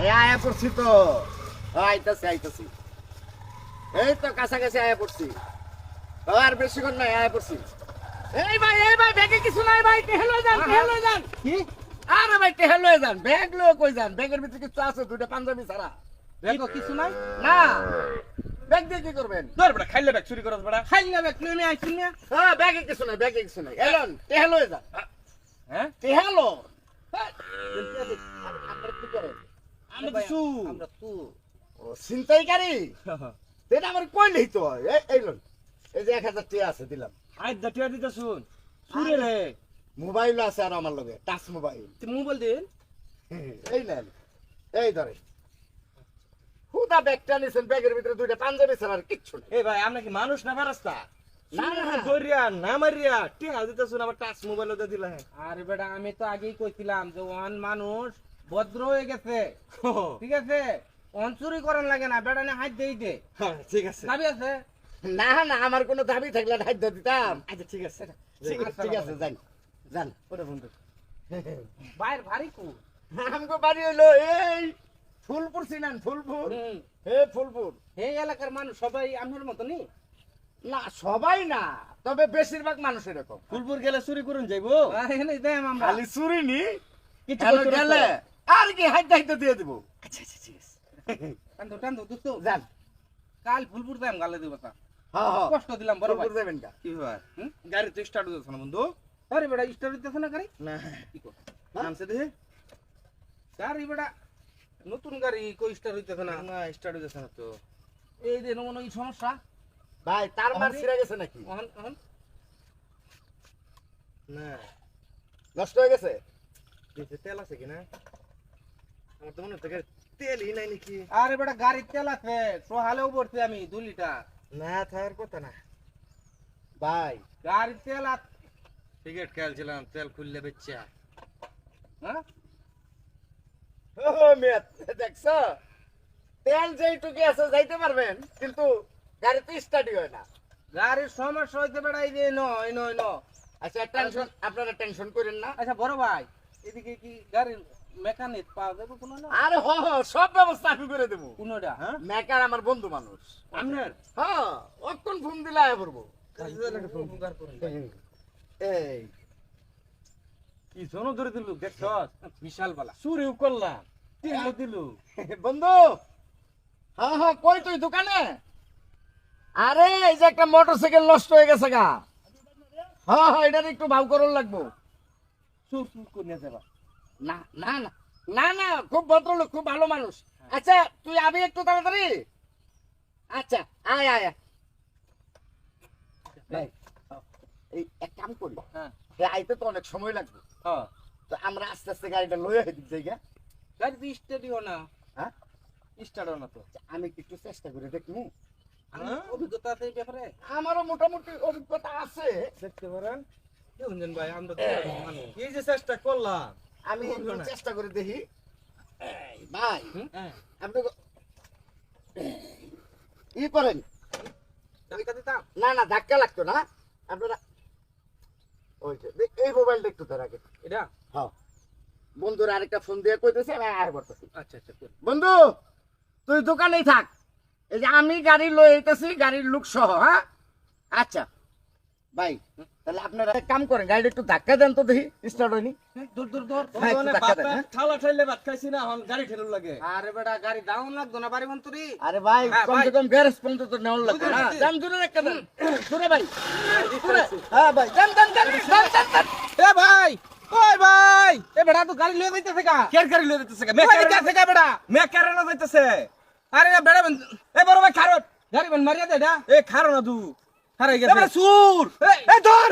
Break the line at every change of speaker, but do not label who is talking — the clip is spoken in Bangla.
আরে আয়া পড়ছি তো। আইতাছি আইতাছি। এই তো কাছাকাছি আয়া পড়ছি। আর বেশিক্ষণ নাই আয়া পড়ছি। এই ভাই এই ভাই ব্যাগে কিছু নাই ভাই টেহে লয়ে যান টেহে লয়ে যান।
কি?
আরে ভাই টেহে লয়ে যান ব্যাগ লয়ে কই যান? ব্যাগের ভিতরে কিছু আছে দুইটা পাঞ্জাবি ছাড়া।
দেখো কিছু নাই?
না। ব্যাগ দিয়ে কি করবেন?
ধর বেটা খাইলে ব্যাগ চুরি করছ বেটা।
খাই না বেক লই আইছি না।
হ্যাঁ। ব্যাগে কিছু নাই ব্যাগে কিছু নাই। এলন টেহে লয়ে যান।
হ্যাঁ?
টেহে লো আপনারা কি করেন
আমরা তো চু
আমরা তু
ও ছিনতাইকারী? এটা আমার কইলেই তো এই এই লোন। এই যে এক হাজার টাকা আছে দিলাম।
আই দাটিয়া দিতে শুন। চুরে রে।
মোবাইল আছে আর আমার লগে টাচ মোবাইল।
তুমি মোবাইল দিন।
এই নেন। এই ধরে হুদা ব্যাগটা নিছেন ব্যাগের ভিতরে দুইটা পাঞ্জাবি ছাড়া আর কিচ্ছু নেই।
এ ভাই আমরা কি মানুষ না
আরে বেটা আমি তো আগেই কইছিলাম যে ওয়ান মানুষ ভদ্র হয়ে গেছে। ঠিক আছে? অন চুরি করান লাগে না বেটা নে হাত দিয়ে দে।
হ্যাঁ, ঠিক আছে।
দাবি আছে?
না না আমার কোনো দাবি থাকলে হাইদ দিতাম।
আচ্ছা ঠিক আছে।
ঠিক আছে ঠিক আছে যান যান।
ওটা বন্ধু।
বাইর ভারী কু
আমগো বাড়ি হইল এই ফুলপুর চিনান ফুলপুর। হে ফুলপুর।
হে এলাকার মানুষ সবাই আমার মতনই?
না সবাই না তবে বেশিরভাগ মানুষ এরকম।
ফুলপুর গেলে চুরি করুন যাইবো?
আরে এনে দেম আমরা।
খালি চুরি নি
কিছু করতে
গেলে। আর কি হাইতে হাইতে দিয়ে দিব।
আচ্ছা আচ্ছা ঠিক আছে
দোস্ত
যান।
কাল ফুলপুর দাম গালে দিব তা।
হ্যাঁ হ্যাঁ।
কষ্ট দিলাম বড় ভাই।
যাবেন কা?
কি ভাই গাড়ি তো স্টার্ট হচ্ছে না বন্ধু।
আরে বেটা স্টার দিতেছ না গাড়ি?
না।
কি কর?
নামছে দেখে
গাড়ি বেটা নতুন গাড়ি কই স্টার হইতেছে না?
না স্টার্ট হচ্ছে না তো।
এই যে নমন এই সমস্যা?
ভাই তার মার
আরে-
গেছে নাকি?
না।
নষ্ট হয়ে গেছে?
তেল আছে কিনা? আমার তো মনে হচ্ছে তেলই নাই নাকি?
আরে বেটা গাড়ির তেল আছে সোহালেও পড়ছে আমি দু লিটার।
না থাকার কথা না।
ভাই।
গাড়ির তেল আছে
সিগারেট খেয়ালছিলাম তেল খুললে বেচ্চা
হ্যাঁ
দেখছ? তেল যেইটুকু আছে যাইতে পারবেন কিন্তু স্টার্টই হয় না।
গাড়ির সমস্যা হইতে বেটা এই যে ন এই ন
আচ্ছা টেনশন আপনারা টেনশন করেন না।
আচ্ছা বড় ভাই এদিকে কি গাড়ির মেকানিক পাওয়া যাবে কোনো না
আরে হ হ সব ব্যবস্থা আমি করে দেবো।
কোনোটা?
হ্যাঁ?
মেকার আমার বন্ধু মানুষ।
আপনার?
হ্যাঁ অক্ষণ ফোন দিলে আয় পড়ব। এই
কি জন ধরে দিলু
বিশাল বালা।
করলাম দিলু।
বন্ধু হ্যাঁ হ্যাঁ কই তুই দোকানে? আরে এই যে একটা মোটরসাইকেল নষ্ট হয়ে গেছে গা। হ্যাঁ হ্যাঁ এটার একটু ভাব করুন লাগবো।
চুর চুর করে নিয়ে যাবা।
না না না না না খুব ভদ্রলোক খুব ভালো মানুষ। আচ্ছা তুই আবি একটু তাড়াতাড়ি? আচ্ছা আয় আয়। ভাই এই এক কাম করি।
হ্যাঁ।
আইতে তো অনেক সময় লাগবে।
হ্যাঁ।
তো আমরা আস্তে আস্তে গাড়িটা লয়ে দিক জায়গা।
গাড়ি তো স্টাডিও না।
হ্যাঁ?
না তো।
আমি কি একটু চেষ্টা করে
আমি
হ্যাঁ?
অভিজ্ঞতা আছে ব্যাপারে।
আমারও মোটামুটি অভিজ্ঞতা আছে।
দেখতে পারেন।
ভাই? আমরা
এই যে চেষ্টা করলাম।
আমি একটু চেষ্টা করে দেখি। এই, ভাই
হ্যাঁ।
আপনি ই করেন। না না ধাক্কা লাগতো না। আপনারা ওই এই মোবাইলটা একটু ধরে রাখেন।
এটা?
হ্যাঁ। বন্ধুর আরেকটা ফোন দিয়ে কইতেছে আমি আয় করতেছি।
আচ্ছা আচ্ছা
বন্ধু তুই দোকানেই থাক। এই যে আমি গাড়ি যেতেছি গাড়ির লুক সহ হ্যাঁ? আচ্ছা। ভাই তাহলে আপনারা এক কাম করেন গাড়িটা একটু ধাক্কা দেন তো দেখি স্টার্ট হয়নি।
দূর দূর দূর
হ্যাঁ, একটু ধাক্কা দেন, হ্যাঁ?
থালা ঠাইলে ভাত খাইছি না এখন গাড়ি ঠেলু লাগে।
আরে বেটা গাড়ি ডাউন লাগতো না বাড়ি মন্তরি
আরে ভাই
হ্যাঁ,
কমসে
ভাই।
কম গ্যারেজ পর্যন্ত তো নেওয়ার লাগবে
বুঝতে
না। দাম দূরে একটা দেন। দূরে ভাই দূরে হ্যাঁ ভাই। দেন দেন দেন দেন, দেন, দেন।
এ ভাই ওই ভাই। এ বেটা তো গাড়ি লয়ে যাইতেছে কা
কের গাড়ি লয়ে দিতেছে
মে যাইতেছে কা বেটা।
মে কেরে না যাইতেছে।
আরে বেটা
এ বড় ভাই খারত
গাড়ি বন মারিয়া দে এটা
এ খারো না তু
হারাই
গেছে। সুর! ধর!